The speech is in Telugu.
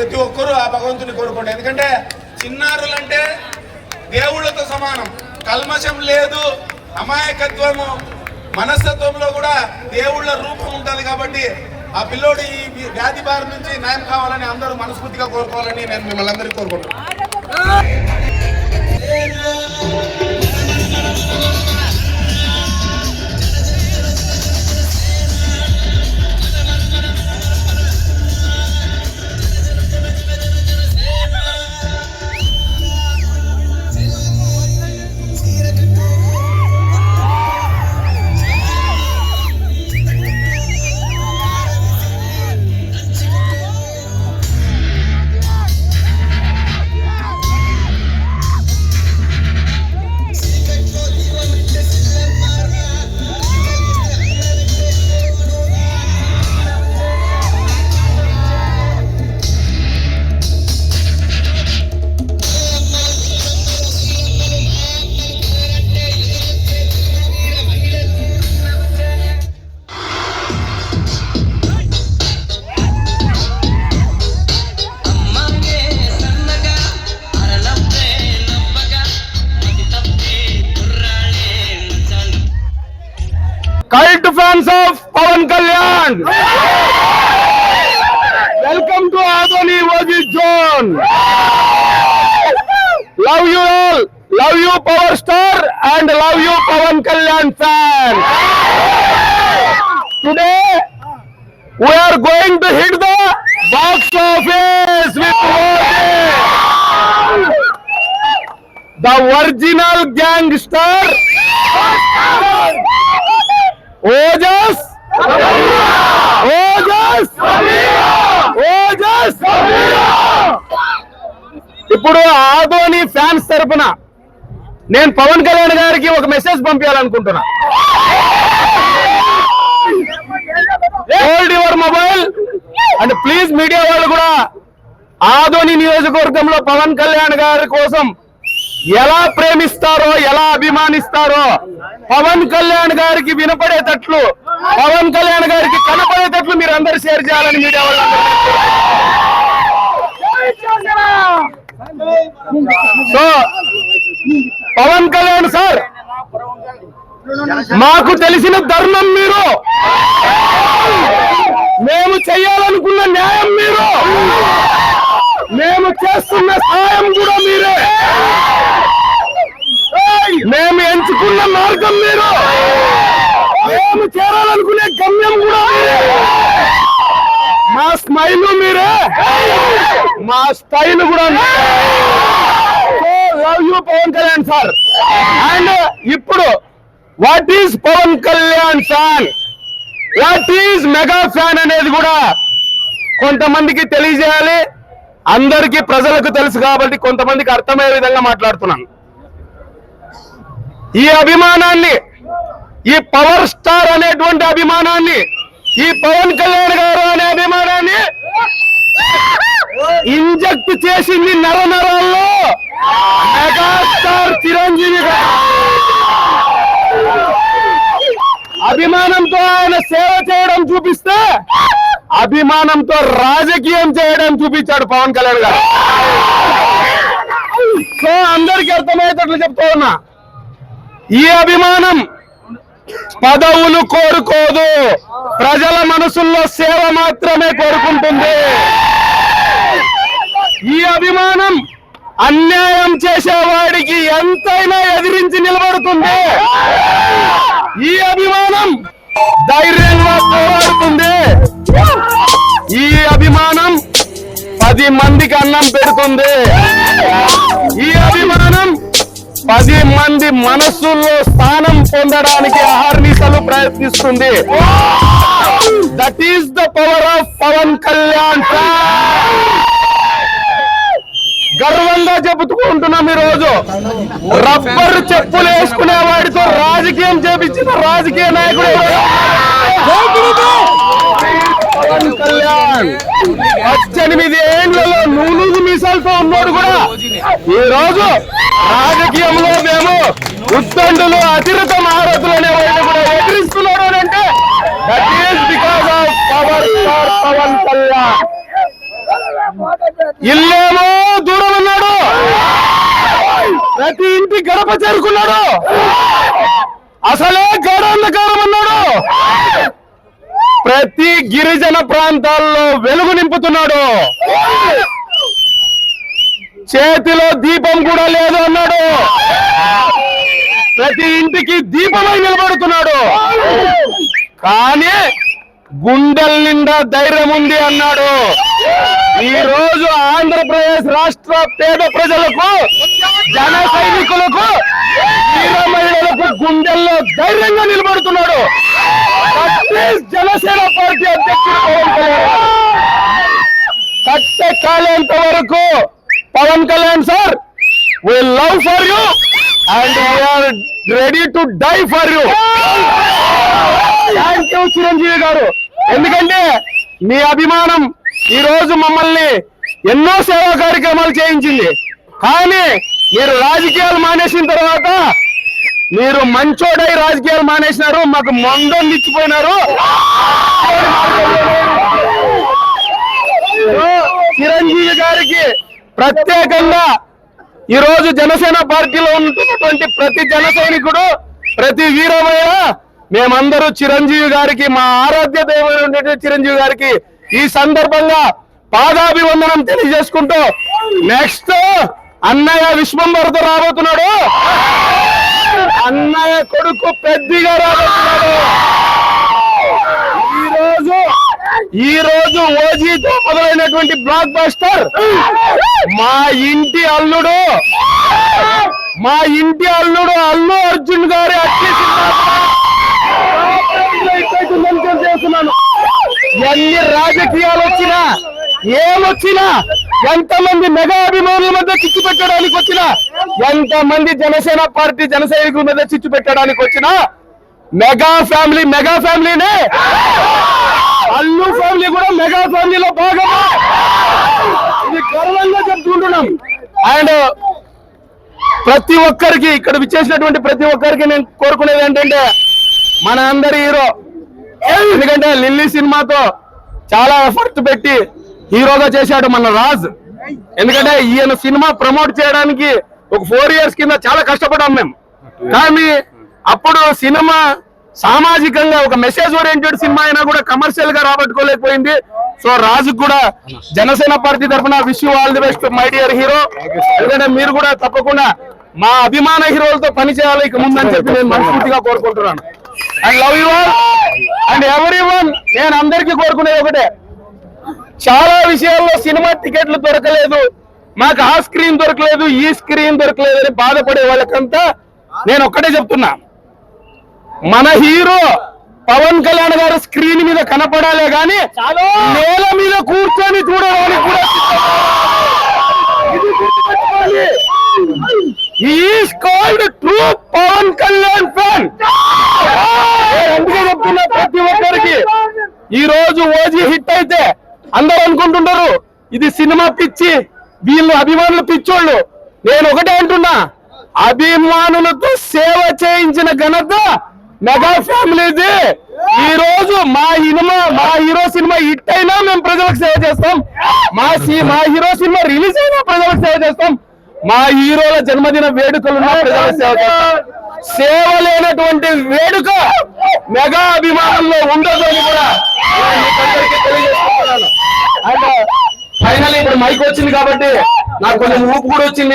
ప్రతి ఒక్కరూ ఆ భగవంతుని కోరుకోండి ఎందుకంటే చిన్నారులంటే దేవుళ్ళతో సమానం కల్మషం లేదు అమాయకత్వము మనస్తత్వంలో కూడా దేవుళ్ళ రూపం ఉంటుంది కాబట్టి ఆ పిల్లోడు ఈ వ్యాధి బారి నుంచి న్యాయం కావాలని అందరూ మనస్ఫూర్తిగా కోరుకోవాలని నేను మిమ్మల్ని అందరికీ కోరుకుంటున్నాను Cult fans of Pawan Kalyan, welcome to Adoni Oji Zone. Love you all, love you Power Star and love you Pawan Kalyan fans. Today we are going to hit the box office with Oji, the original gangster. ఇప్పుడు ఆదోని ఫ్యాన్స్ తరపున నేను పవన్ కళ్యాణ్ గారికి ఒక మెసేజ్ పంపించాలనుకుంటున్నా hold your mobile and please media వాళ్ళు కూడా ఆదోని నియోజకవర్గంలో పవన్ కళ్యాణ్ గారి కోసం ఎలా ప్రేమిస్తారో ఎలా అభిమానిస్తారో పవన్ కళ్యాణ్ గారికి వినపడేటట్లు పవన్ కళ్యాణ్ గారికి కనపడేటట్లు మీరు అందరు షేర్ చేయాలని మీడియా వాళ్ళు సో పవన్ కళ్యాణ్ సార్ మాకు తెలిసిన ధర్మం మీరు మేము చేయాలనుకున్న న్యాయం మీరు మేము చేస్తున్న సాయం కూడా మీరే మేము ఎంచుకున్న మార్గం మీరు మేము చేరాలనుకునే గమ్యం కూడా మా స్మైల్ మీరే మా స్టైల్ కూడా మీరే you Pawan Kalyan sir and ఇప్పుడు what is Pawan Kalyan sir what is mega fan అనేది కూడా కొంతమందికి తెలియజేయాలి అందరికీ ప్రజలకు తెలుసు కాబట్టి కొంతమందికి అర్థమయ్యే విధంగా మాట్లాడుతున్నాను ఈ అభిమానాన్ని ఈ పవర్ స్టార్ అనేటువంటి అభిమానాన్ని ఈ పవన్ కళ్యాణ్ గారు అనే అభిమానాన్ని ఇంజెక్ట్ చేసింది నర నరాల్లో మెగాస్టార్ చిరంజీవి అభిమానంతో ఆయన సేవ చేయడం చూపిస్తే అభిమానంతో రాజకీయం చేయడం చూపించాడు పవన్ కళ్యాణ్ గారు సో అందరికీ అర్థమయ్యేటట్లు చెప్తా ఉన్నా ఈ అభిమానం పదవులు కోరుకోదు ప్రజల మనసుల్లో సేవ మాత్రమే కోరుకుంటుంది ఈ అభిమానం అన్యాయం చేసేవాడికి ఎంతైనా ఎదిరించి నిలబడుతుంది ఈ అభిమానం ధైర్యంగా పోరాడుతుంది ఈ అభిమానం పది మందికి అన్నం పెడుతుంది ఈ అభిమానం పది మంది మనస్సుల్లో స్థానం పొందడానికి ఆహర్నిశలు ప్రయత్నిస్తుంది that is the power of Pawan Kalyan చెప్పుకుంటున్నాం ఈ రోజు రబ్బర్ చెప్పులు వేసుకునే వాడితో రాజకీయం చేపించిన రాజకీయ నాయకుడు పద్దెనిమిది ఏళ్లలో నూనూజు మీసాలతో ఉన్నాడు కూడా ఈ రోజు రాజకీయంలో మేము ఉత్తండులు అతిరత మహారతులు అనే వాళ్ళు కూడా ఎదిరిస్తున్నాడు అంటే that is because of power Pawan Kalyan ఇల్లేమో దూరం ఉన్నాడు ప్రతి ఇంటి గడప చేరుకున్నాడు అసలే గడాంధకారమన్నాడు ప్రతి గిరిజన ప్రాంతాల్లో వెలుగు నింపుతున్నాడు చేతిలో దీపం కూడా లేదు అన్నాడు ప్రతి ఇంటికి దీపమై నిలబడుతున్నాడు కానీ గుండెల నిండా ధైర్యం ఉంది అన్నాడు ఈ రోజు ఆంధ్రప్రదేశ్ రాష్ట్ర పేద ప్రజలకు జన సైనికులకు వీర మహిళలకు గుండెల్లో ధైర్యంగా నిలబడుతున్నాడు జనసేన పార్టీ అధ్యక్షుడు పవన్ కళ్యాణ్ కాలేంత వరకు Pawan Kalyan sir we love for you and we are ready to die for you thank you Chiranjeevi garu ఎందుకంటే మీ అభిమానం ఈరోజు మమ్మల్ని ఎన్నో సేవా కార్యక్రమాలు చేయించింది కానీ మీరు రాజకీయాలు మానేసిన తర్వాత మీరు మంచోడై రాజకీయాలు మానేసినారు మాకు మందం నిచ్చిపోయినారు చిరంజీవి గారికి ప్రత్యేకంగా ఈరోజు జనసేన పార్టీలో ఉంటున్నటువంటి ప్రతి జన సైనికుడు ప్రతి వీరమయ్య మేమందరూ చిరంజీవి గారికి మా ఆరాధ్య దైవమైనటువంటి చిరంజీవి గారికి ఈ సందర్భంగా పాదాభివందనం తెలియజేసుకుంటూ నెక్స్ట్ అన్నయ్య విశ్వంభరతో రాబోతున్నాడు అన్నయ్య కొడుకు పెద్దిగా రాబోతున్నాడు ఈరోజు ఈ రోజు ఓజీతో మొదలైనటువంటి బ్లాక్ బాస్టర్ మా ఇంటి అల్లుడు మా ఇంటి అల్లుడు అల్లు అర్జున్ గారి అక్కడ ఎన్ని రాజకీయాలు వచ్చినా ఏమొచ్చినా ఎంతమంది మెగా అభిమానుల మధ్య చిచ్చు పెట్టడానికి వచ్చినా ఎంతమంది జనసేన పార్టీ జన సైనికుల మధ్య చిచ్చు పెట్టడానికి వచ్చినా మెగా ఫ్యామిలీ మెగా ఫ్యామిలీనే అల్లు ఫ్యామిలీ కూడా మెగా ఫ్యామిలీలో భాగం ఇది గర్వంగా చెప్తుంటున్నాం అండ్ ప్రతి ఒక్కరికి ఇక్కడ విచ్చేసినటువంటి ప్రతి ఒక్కరికి నేను కోరుకునేది ఏంటంటే మన అందరి హీరో ఎందుకంటే లిల్లీ సినిమాతో చాలా ఎఫర్ట్ పెట్టి హీరోగా చేశాడు మన రాజ్ ఎందుకంటే ఈయన సినిమా ప్రమోట్ చేయడానికి ఒక ఫోర్ ఇయర్స్ కింద చాలా కష్టపడ్డాం మేము కానీ అప్పుడు సినిమా సామాజికంగా ఒక మెసేజ్ ఓరియంటెడ్ సినిమా అయినా కూడా కమర్షియల్ గా రాబట్టుకోలేకపోయింది సో రాజు కూడా జనసేన పార్టీ తరఫున wish all the best my dear hero ఎందుకంటే మీరు కూడా తప్పకుండా మా అభిమాన హీరోలతో పనిచేయాలి ఇక ముందని చెప్పి నేను మనస్ఫూర్తిగా కోరుకుంటున్నాను and love you all and everyone నేను అందరికీ కోరుకునేది ఒకటే చాలా విషయాల్లో సినిమా టికెట్లు దొరకలేదు మాకు ఆ స్క్రీన్ దొరకలేదు ఈ స్క్రీన్ దొరకలేదు అని బాధపడే వాళ్ళకంతా నేను ఒక్కటే చెప్తున్నా మన హీరో పవన్ కళ్యాణ్ గారు స్క్రీన్ మీద కనపడాలే గాని నేల మీద కూర్చొని చూడడానికి కూడా అందరూ అనుకుంటుంటారు ఇది సినిమా పిచ్చి వీళ్ళు అభిమానులు పిచ్చోళ్ళు నేను ఒకటే అంటున్నా అభిమానులతో సేవ చేయించిన ఘనత మెగా ఫ్యామిలీది ఈ రోజు మా సినిమా మా హీరో సినిమా హిట్ అయినా మేము ప్రజలకు సేవ చేస్తాం మా మా హీరో సినిమా రిలీజ్ అయినా ప్రజలకు సేవ చేస్తాం మా హీరోల జన్మదిన వేడుకలు సేవ లేనటువంటి వేడుక మెగా అభిమానంలో ఉండదు అని కూడా అండ్ ఫైనల్ ఇప్పుడు మైక్ వచ్చింది కాబట్టి నాకు కొంచెం ఊపు కూడా వచ్చింది